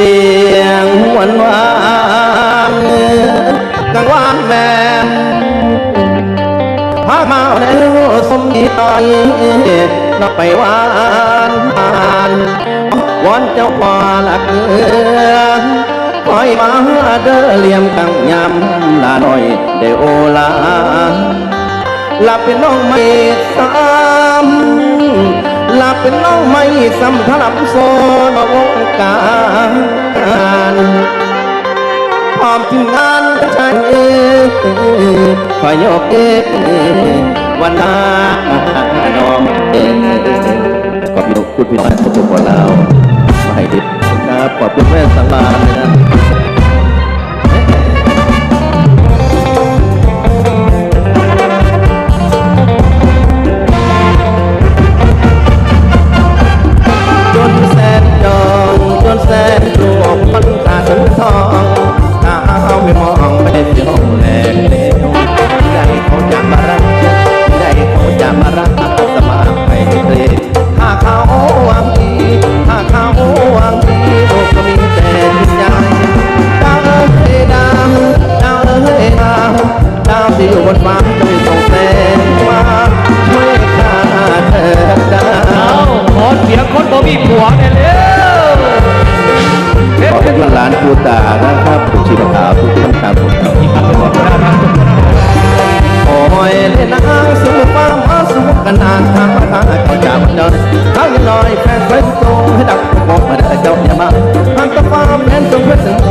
สียงหวานหวานกังวานแม่พามาแล้วสมดีตอยนับไปวานหวานวอนเจ้าพ่อละเกือนคอยมาเด้อเลี่ยมกังยำลาหน่อยเดโอลาหลับเป็นน้องไม่ซ้ำ หลับเป็นน้องไม่ซ้ำถลับโซนวงการพร้อมทีมงานชายเอ้ยอยกเอ้ยวันน้าน้องเอ้ยขอบคุณคุณพี่น้อยขอบคุณพวกเรามาให้ดิบครับขอบคุณแม่สังวาน เขาจับเดินเขายังลอยแฟนเคยตรงให้ดักบอกมาได้เจ้าอย่ามาทางก็ฟ้าแม่นจงเพื่อถึง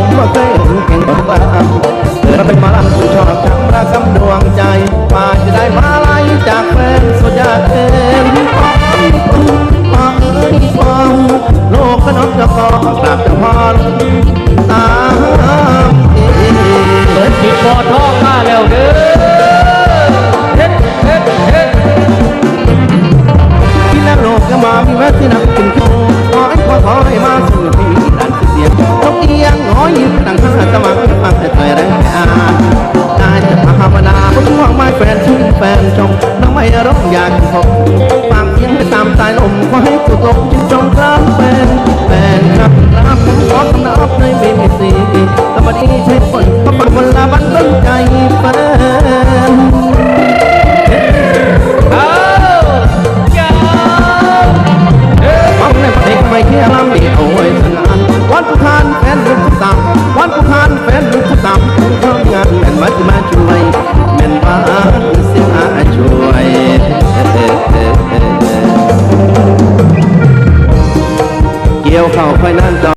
ลมควายผู้ตกจึงจมกลางเป็นแม่น้ำลำ 让我难念